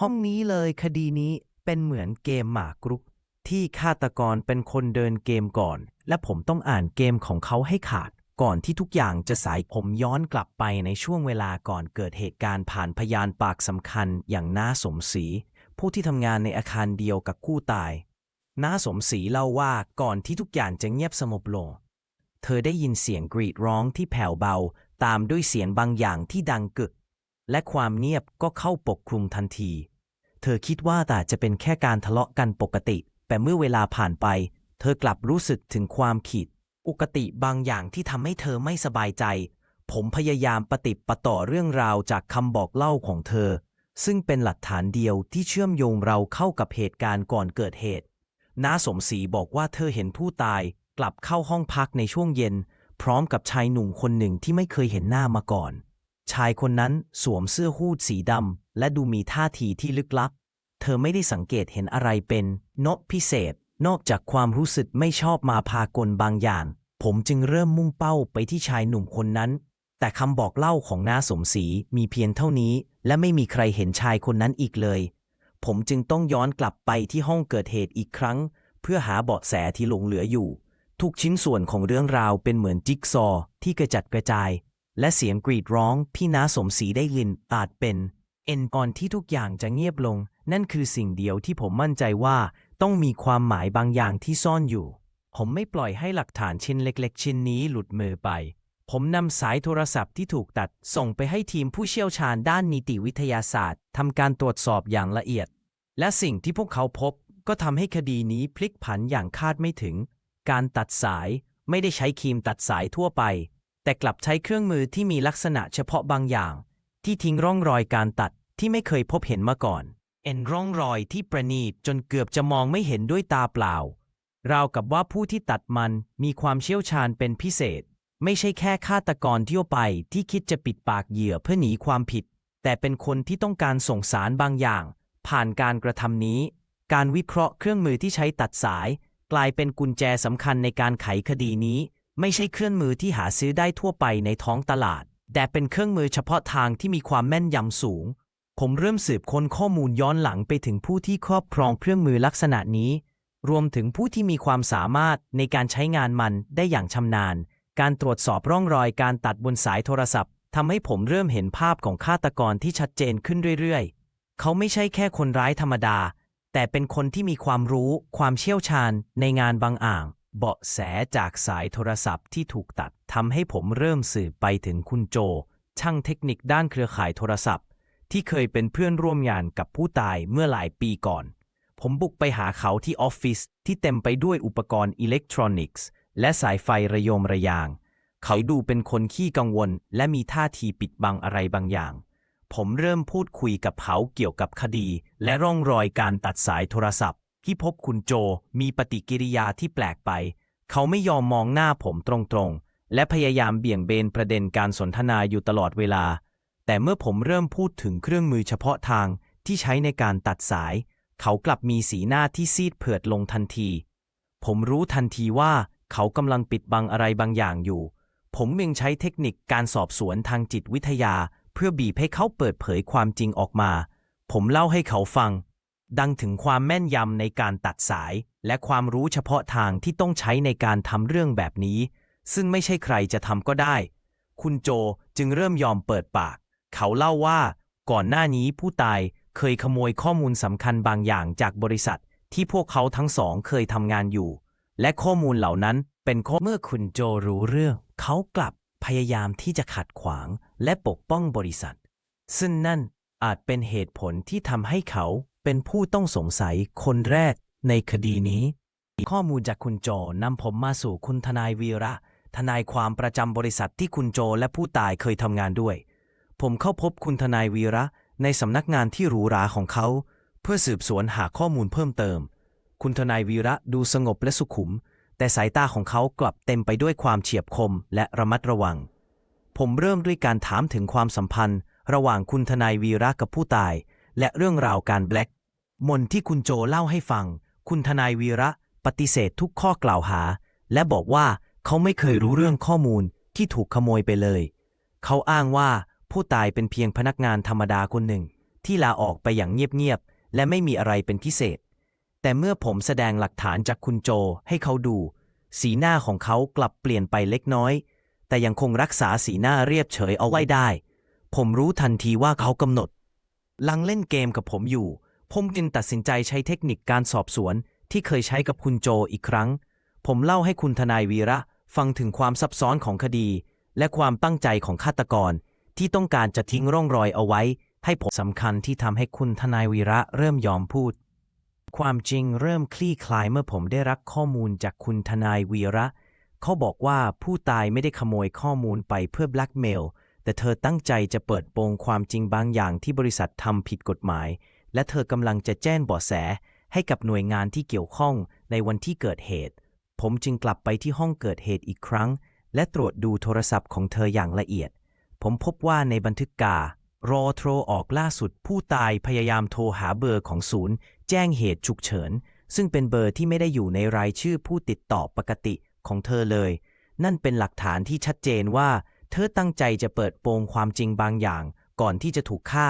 ห้องนี้เลยคดีนี้เป็นเหมือนเกมหมากรุก ที่ฆาตกรเป็นคนเดินเกมก่อน และผมต้องอ่านเกมของเขาให้ขาด ก่อนที่ทุกอย่างจะสายผมย้อนกลับไปในช่วงเวลาก่อนเกิดเหตุการณ์ผ่านพยานปากสำคัญอย่างน้าสมศรีผู้ที่ทำงานในอาคารเดียวกับผู้ตาย น้าสมศรีเล่าว่าก่อนที่ทุกอย่างจะเงียบสงบลง เธอได้ยินเสียงกรีดร้องที่แผ่วเบา ตามด้วยเสียงบางอย่างที่ดังกึก และความเงียบก็เข้าปกคลุมทันที เธอคิดว่าแต่จะเป็นแค่การทะเลาะกันปกติ แต่เมื่อเวลาผ่านไป เธอกลับรู้สึกถึงความขีด อุกติบางอย่างที่ทำให้เธอไม่สบายใจ ผมพยายามปฏิบประต่อเรื่องราวจากคำบอกเล่าของเธอ ซึ่งเป็นหลักฐานเดียวที่เชื่อมโยงเราเข้ากับเหตุการณ์ก่อนเกิดเหตุน้าสมศรีบอกว่าเธอเห็นผู้ตาย กลับเข้าห้องพักในช่วงเย็น พร้อมกับชายหนุ่มคนหนึ่งที่ไม่เคยเห็นหน้ามาก่อน ชายคนนั้นสวมเสื้อฮู้ดสีดำและดูมีท่าทีที่ลึกลับ เธอไม่ได้สังเกตเห็นอะไรเป็นนกพิเศษ นอกจากความรู้สึกไม่ชอบมาพากลบางอย่าง ผมจึงเริ่มมุ่งเป้าไปที่ชายหนุ่มคนนั้น แต่คำบอกเล่าของน้าสมศรีมีเพียงเท่านี้ และไม่มีใครเห็นชายคนนั้นอีกเลย ผมจึงต้องย้อนกลับไปที่ห้องเกิดเหตุอีกครั้ง เพื่อหาเบาะแสที่หลงเหลืออยู่ ทุกชิ้นส่วนของเรื่องราวเป็นเหมือนจิ๊กซอว์ที่กระจัดกระจาย และเสียงกรีดร้องที่น้าสมศรีได้ยินอาจเป็น เอ็นก่อนที่ทุกอย่างจะเงียบลง นั่นคือสิ่งเดียวที่ผมมั่นใจว่า ต้องมีความหมายบางอย่างที่ซ่อนอยู่ ผมไม่ปล่อยให้หลักฐานชิ้นเล็ก ๆ ชิ้นนี้หลุดมือไป ผมนำสายโทรศัพท์ที่ถูกตัดส่งไปให้ทีมผู้เชี่ยวชาญด้านนิติวิทยาศาสตร์ทำการตรวจสอบอย่างละเอียด และสิ่งที่พวกเขาพบก็ทำให้คดีนี้พลิกผันอย่างคาดไม่ถึง การตัดสายไม่ได้ใช้ครีมตัดสายทั่วไป แต่กลับใช้เครื่องมือที่มีลักษณะเฉพาะบางอย่าง ที่ทิ้งร่องรอยการตัดที่ไม่เคยพบเห็นมาก่อน เอ็นร่องรอยที่ประณีตจนเกือบจะมองไม่เห็นด้วยตาเปล่าราวกับว่าผู้ที่ตัดมันมีความเชี่ยวชาญเป็นพิเศษ ไม่ใช่แค่ฆาตกรทั่วไปที่คิดจะปิดปากเหยื่อเพื่อหนีความผิด แต่เป็นคนที่ต้องการส่งสารบางอย่าง ผ่านการกระทำนี้ การวิเคราะห์เครื่องมือที่ใช้ตัดสาย กลายเป็นกุญแจสำคัญในการไขคดีนี้ ไม่ใช่เครื่องมือที่หาซื้อได้ทั่วไปในท้องตลาด แต่เป็นเครื่องมือเฉพาะทางที่มีความแม่นยำสูง ผมเริ่มสืบค้นข้อมูลย้อนหลังไปถึงผู้ที่ครอบครองเครื่องมือลักษณะนี้ รวมถึงผู้ที่มีความสามารถในการใช้งานมันได้อย่างชำนาญ การตรวจสอบร่องรอยการตัดบนสายโทรศัพท์ทำให้ผมเริ่มเห็นภาพของฆาตกรที่ชัดเจนขึ้นเรื่อยๆ เขาไม่ใช่แค่คนร้ายธรรมดา แต่เป็นคนที่มีความรู้ ความเชี่ยวชาญในงานบางอ่าง เบาะแสจากสายโทรศัพท์ที่ถูกตัดทำให้ผมเริ่มสืบไปถึงคุณโจ ช่างเทคนิคด้านเครือข่ายโทรศัพท์ ที่เคยเป็นเพื่อนร่วมงานกับผู้ตายเมื่อหลายปีก่อน ผมบุกไปหาเขาที่ออฟฟิศที่เต็มไปด้วยอุปกรณ์อิเล็กทรอนิกส์ และสายไฟระยมระยาง เขาดูเป็นคนขี้กังวล และมีท่าทีปิดบังอะไรบางอย่าง ผมเริ่มพูดคุยกับเขาเกี่ยวกับคดี และร่องรอยการตัดสายโทรศัพท์ ที่พบคุณโจมีปฏิกิริยาที่แปลกไป เขาไม่ยอมมองหน้าผมตรงๆ และพยายามเบี่ยงเบนประเด็นการสนทนาอยู่ตลอดเวลา แต่เมื่อผมเริ่มพูดถึงเครื่องมือเฉพาะทางที่ใช้ในการตัดสาย เขากลับมีสีหน้าที่ซีดเผือดลงทันที ผมรู้ทันทีว่าเขากำลังปิดบังอะไรบางอย่างอยู่ ผมยังใช้เทคนิคการสอบสวนทางจิตวิทยา เพื่อบีบให้เขาเปิดเผยความจริงออกมา ผมเล่าให้เขาฟัง ดังถึงความแม่นยำในการตัดสาย และความรู้เฉพาะทางที่ต้องใช้ในการทำเรื่องแบบนี้ ซึ่งไม่ใช่ใครจะทำก็ได้ คุณโจจึงเริ่มยอมเปิดปาก เขาเล่าว่า ก่อนหน้านี้ผู้ตายเคยขโมยข้อมูลสำคัญบางอย่างจากบริษัท ที่พวกเขาทั้งสองเคยทำงานอยู่ และข้อมูลเหล่านั้นเป็นข้อเมื่อคุณโจรู้เรื่อง เขากลับพยายามที่จะขัดขวางและปกป้องบริษัท ซึ่งนั่นอาจเป็นเหตุผลที่ทำให้เขา เป็นผู้ต้องสงสัยคนแรกในคดีนี้ ข้อมูลจากคุณโจนำผมมาสู่คุณทนายวีระ ทนายความประจำบริษัทที่คุณโจและผู้ตายเคยทำงานด้วย ผมเข้าพบคุณทนายวีระในสำนักงานที่หรูหราของเขา เพื่อสืบสวนหาข้อมูลเพิ่มเติม คุณทนายวีระดูสงบและสุขุม แต่สายตาของเขากลับเต็มไปด้วยความเฉียบคมและระมัดระวัง ผมเริ่มด้วยการถามถึงความสัมพันธ์ ระหว่างคุณทนายวีระกับผู้ตาย และเรื่องราวการแบล็ก มนที่คุณโจเล่าให้ฟัง คุณทนายวีระปฏิเสธทุกข้อกล่าวหา และบอกว่าเขาไม่เคยรู้เรื่องข้อมูลที่ถูกขโมยไปเลย เขาอ้างว่าผู้ตายเป็นเพียงพนักงานธรรมดาคนหนึ่ง ที่ลาออกไปอย่างเงียบๆและไม่มีอะไรเป็นพิเศษ แต่เมื่อผมแสดงหลักฐานจากคุณโจให้เขาดู สีหน้าของเขากลับเปลี่ยนไปเล็กน้อย แต่ยังคงรักษาสีหน้าเรียบเฉยเอาไว้ได้ ผมรู้ทันทีว่าเขากำหนด ลังเล่นเกมกับผมอยู่ ผมจึงตัดสินใจใช้เทคนิคการสอบสวนที่เคยใช้กับคุณโจอีกครั้ง ผมเล่าให้คุณทนายวีระฟังถึงความซับซ้อนของคดี และความตั้งใจของฆาตกร ที่ต้องการจะทิ้งร่องรอยเอาไว้ ให้ผมสำคัญที่ทำให้คุณทนายวีระเริ่มยอมพูด ความจริงเริ่มคลี่คลายเมื่อผมได้รับข้อมูลจากคุณทนายวีระ เขาบอกว่าผู้ตายไม่ได้ขโมยข้อมูลไปเพื่อแบล็กเมลแต่เธอตั้งใจจะเปิดโปงความจริงบางอย่างที่บริษัททำผิดกฎหมาย และเธอกำลังจะแจ้งเบาะแสให้กับหน่วยงานที่เกี่ยวข้องในวันที่เกิดเหตุ ผมจึงกลับไปที่ห้องเกิดเหตุอีกครั้ง และตรวจดูโทรศัพท์ของเธออย่างละเอียด ผมพบว่าในบันทึกการรอโทรออกล่าสุดผู้ตายพยายามโทรหาเบอร์ของศูนย์ แจ้งเหตุฉุกเฉิน ซึ่งเป็นเบอร์ที่ไม่ได้อยู่ในรายชื่อผู้ติดต่อปกติของเธอเลย นั่นเป็นหลักฐานที่ชัดเจนว่า เธอตั้งใจจะเปิดโปงความจริงบางอย่าง ก่อนที่จะถูกฆ่า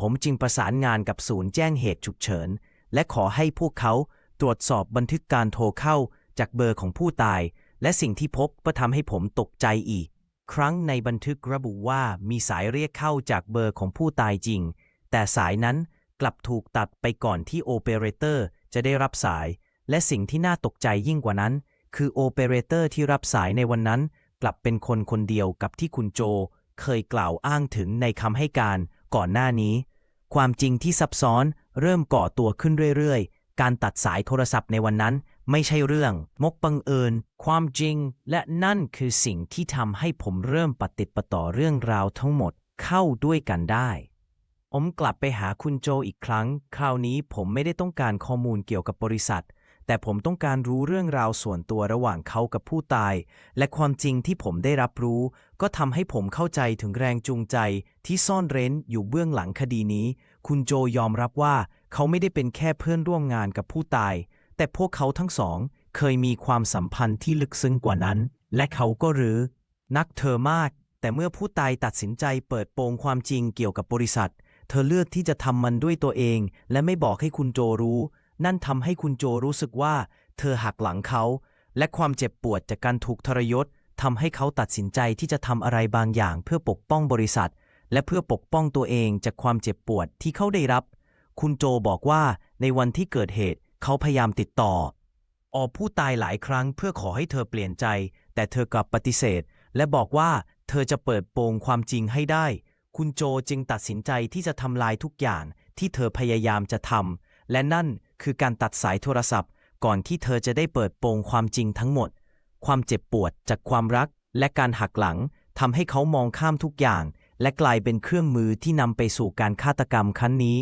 ผมจึงประสานงานกับศูนย์แจ้งเหตุฉุกเฉิน และขอให้พวกเขาตรวจสอบบันทึกการโทรเข้าจากเบอร์ของผู้ตาย และสิ่งที่พบก็ทำให้ผมตกใจอีก ครั้งในบันทึกระบุว่ามีสายเรียกเข้าจากเบอร์ของผู้ตายจริง แต่สายนั้นกลับถูกตัดไปก่อนที่โอเปอเรเตอร์จะได้รับสาย และสิ่งที่น่าตกใจยิ่งกว่านั้น คือโอเปอเรเตอร์ที่รับสายในวันนั้น กลับเป็นคนคนเดียวกับที่คุณโจ เคยกล่าวอ้างถึงในคำให้การ ก่อนหน้านี้ ความจริงที่ซับซ้อนเริ่มก่อตัวขึ้นเรื่อยๆ การตัดสายโทรศัพท์ในวันนั้นไม่ใช่เรื่อง มกบังเอิญ ความจริง และนั่นคือสิ่งที่ทำให้ผมเริ่มปฏิดปต่อเรื่องราวทั้งหมดเข้าด้วยกันได้ ผมกลับไปหาคุณโจอีกครั้ง คราวนี้ผมไม่ได้ต้องการข้อมูลเกี่ยวกับบริษัท แต่ผมต้องการรู้เรื่องราวส่วนตัวระหว่างเขากับผู้ตาย และความจริงที่ผมได้รับรู้ ก็ทำให้ผมเข้าใจถึงแรงจูงใจที่ซ่อนเร้นอยู่เบื้องหลังคดีนี้ คุณโจยอมรับว่าเขาไม่ได้เป็นแค่เพื่อนร่วมงานกับผู้ตาย แต่พวกเขาทั้งสองเคยมีความสัมพันธ์ที่ลึกซึ้งกว่านั้น และเขาก็รู้นักเธอมาก แต่เมื่อผู้ตายตัดสินใจเปิดโปงความจริงเกี่ยวกับบริษัท เธอเลือกที่จะทำมันด้วยตัวเอง และไม่บอกให้คุณโจรู้ นั่นทำให้คุณโจรู้สึกว่า เธอหักหลังเขา และความเจ็บปวดจากการถูกทรยศทำให้เขาตัดสินใจที่จะทำอะไรบางอย่างเพื่อปกป้องบริษัท และเพื่อปกป้องตัวเองจากความเจ็บปวดที่เขาได้รับ คุณโจบอกว่าในวันที่เกิดเหตุเขาพยายามติดต่อ ออผู้ตายหลายครั้งเพื่อขอให้เธอเปลี่ยนใจ แต่เธอกลับปฏิเสธ และบอกว่าเธอจะเปิดโปงความจริงให้ได้ คุณโจจึงตัดสินใจที่จะทำลายทุกอย่างที่เธอพยายามจะทำและนั่น คือการตัดสายโทรศัพท์ ก่อนที่เธอจะได้เปิดโปงความจริงทั้งหมด ความเจ็บปวดจากความรัก และการหักหลังทำให้เขามองข้ามทุกอย่าง และกลายเป็นเครื่องมือที่นำไปสู่การฆาตกรรมครั้งนี้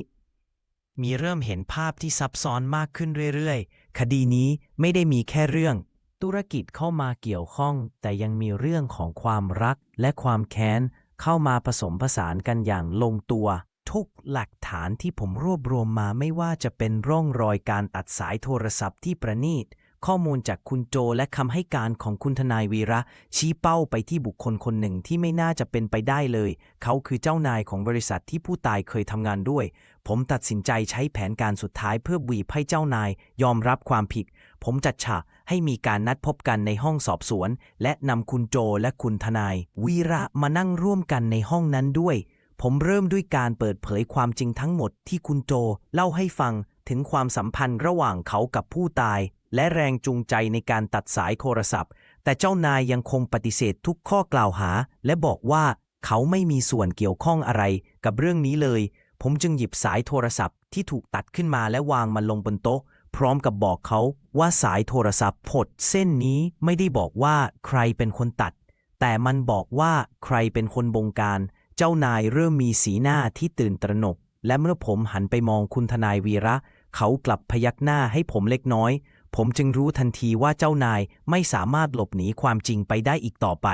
มีเริ่มเห็นภาพที่ซับซ้อนมากขึ้นเรื่อยๆ คดีนี้ไม่ได้มีแค่เรื่อง ธุรกิจเข้ามาเกี่ยวข้อง แต่ยังมีเรื่องของความรักและความแค้นเข้ามาผสมผสานกันอย่างลงตัว ทุกหลักฐานที่ผมรวบรวมมาไม่ว่าจะเป็นร่องรอยการตัดสายโทรศัพท์ที่ประณีต ข้อมูลจากคุณโจและคำให้การของคุณทนายวีระ ชี้เป้าไปที่บุคคลคนหนึ่งที่ไม่น่าจะเป็นไปได้เลย เขาคือเจ้านายของบริษัทที่ผู้ตายเคยทำงานด้วย ผมตัดสินใจใช้แผนการสุดท้ายเพื่อบีบให้เจ้านาย ยอมรับความผิด ผมจัดฉากให้มีการนัดพบกันในห้องสอบสวน และนำคุณโจและคุณทนาย วีระมานั่งร่วมกันในห้องนั้นด้วย ผมเริ่มด้วยการเปิดเผยความจริงทั้งหมดที่คุณโจเล่าให้ฟังถึงความสัมพันธ์ระหว่างเขากับผู้ตาย และแรงจูงใจในการตัดสายโทรศัพท์ แต่เจ้านายยังคงปฏิเสธทุกข้อกล่าวหา และบอกว่าเขาไม่มีส่วนเกี่ยวข้องอะไรกับเรื่องนี้เลย ผมจึงหยิบสายโทรศัพท์ที่ถูกตัดขึ้นมาและวางมันลงบนโต๊ะ พร้อมกับบอกเขาว่าสายโทรศัพท์ผดเส้นนี้ไม่ได้บอกว่าใครเป็นคนตัด แต่มันบอกว่าใครเป็นคนบงการ เจ้านายเริ่มมีสีหน้าที่ตื่นตระหนก และเมื่อผมหันไปมองคุณทนายวีระ เขากลับพยักหน้าให้ผมเล็กน้อย ผมจึงรู้ทันทีว่าเจ้านายไม่สามารถหลบหนีความจริงไปได้อีกต่อไป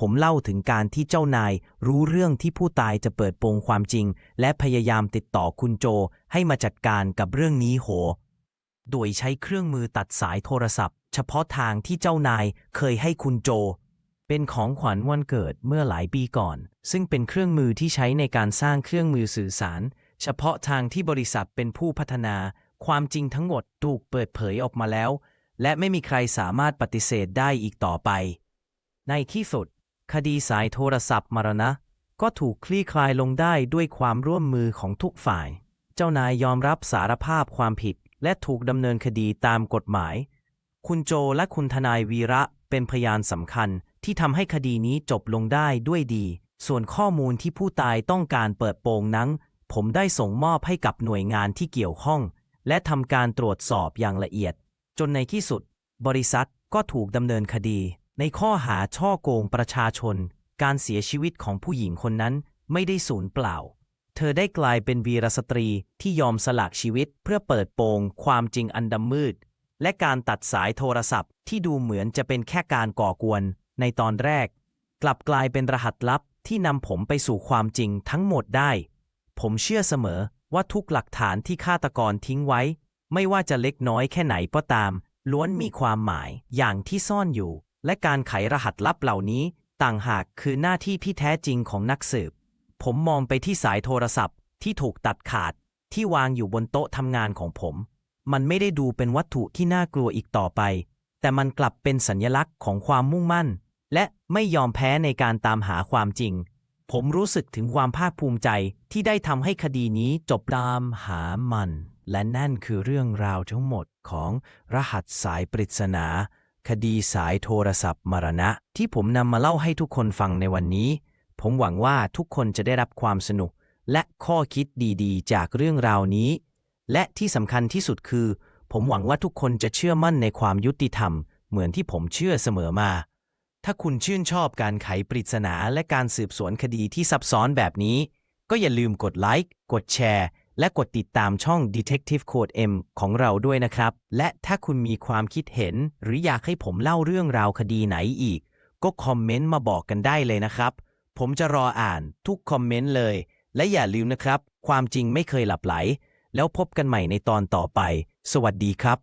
ผมเล่าถึงการที่เจ้านายรู้เรื่องที่ผู้ตายจะเปิดโปงความจริง และพยายามติดต่อคุณโจให้มาจัดการกับเรื่องนี้โห โดยใช้เครื่องมือตัดสายโทรศัพท์ เฉพาะทางที่เจ้านายเคยให้คุณโจ เป็นของขวัญวันเกิดเมื่อหลายปีก่อน ซึ่งเป็นเครื่องมือที่ใช้ในการสร้างเครื่องมือสื่อสาร เฉพาะทางที่บริษัทเป็นผู้พัฒนา ความจริงทั้งหมดถูกเปิดเผยออกมาแล้ว และไม่มีใครสามารถปฏิเสธได้อีกต่อไป ในที่สุด คดีสายโทรศัพท์มรณะ ก็ถูกคลี่คลายลงได้ด้วยความร่วมมือของทุกฝ่าย เจ้านายยอมรับสารภาพความผิด และถูกดำเนินคดีตามกฎหมาย คุณโจและคุณทนายวีระเป็นพยานสำคัญ ที่ทำให้คดีนี้จบลงได้ด้วยดี ส่วนข้อมูลที่ผู้ตายต้องการเปิดโปงนั้น ผมได้ส่งมอบให้กับหน่วยงานที่เกี่ยวข้อง และทำการตรวจสอบอย่างละเอียด จนในที่สุด บริษัทก็ถูกดำเนินคดี ในข้อหาช่อโกงประชาชน การเสียชีวิตของผู้หญิงคนนั้นไม่ได้สูญเปล่า เธอได้กลายเป็นวีรสตรีที่ยอมสละชีวิตเพื่อเปิดโปงความจริงอันดำมืด และการตัดสายโทรศัพท์ที่ดูเหมือนจะเป็นแค่การก่อกวน ในตอนแรก กลับกลายเป็นรหัสลับที่นำผมไปสู่ความจริงทั้งหมดได้ ผมเชื่อเสมอว่าทุกหลักฐานที่ฆาตกรทิ้งไว้ ไม่ว่าจะเล็กน้อยแค่ไหนก็ตาม ล้วนมีความหมายอย่างที่ซ่อนอยู่ และการไขรหัสลับเหล่านี้ ต่างหากคือหน้าที่ที่แท้จริงของนักสืบ ผมมองไปที่สายโทรศัพท์ที่ถูกตัดขาดที่วางอยู่บนโต๊ะทำงานของผม มันไม่ได้ดูเป็นวัตถุที่น่ากลัวอีกต่อไป แต่มันกลับเป็นสัญลักษณ์ของความมุ่งมั่น และไม่ยอมแพ้ในการตามหาความจริง ผมรู้สึกถึงความภาคภูมิใจที่ได้ทำให้คดีนี้จบตามหามัน และนั่นคือเรื่องราวทั้งหมดของรหัสสายปริศนา คดีสายโทรศัพท์มรณะ ที่ผมนำมาเล่าให้ทุกคนฟังในวันนี้ ผมหวังว่าทุกคนจะได้รับความสนุก และข้อคิดดีๆ จากเรื่องราวนี้ และที่สำคัญที่สุดคือ ผมหวังว่าทุกคนจะเชื่อมั่นในความยุติธรรม เหมือนที่ผมเชื่อเสมอมา ถ้าคุณชื่นชอบการไขปริศนาและการสืบสวนคดีที่ซับซ้อนแบบนี้ ก็อย่าลืมกดไลค์ กดแชร์ และกดติดตามช่อง Detective Code M ของเราด้วยนะครับ และถ้าคุณมีความคิดเห็น หรืออยากให้ผมเล่าเรื่องราวคดีไหนอีก ก็คอมเมนต์มาบอกกันได้เลยนะครับ ผมจะรออ่านทุกคอมเมนต์เลย และอย่าลืมนะครับ ความจริงไม่เคยหลับไหล แล้วพบกันใหม่ในตอนต่อไป สวัสดีครับ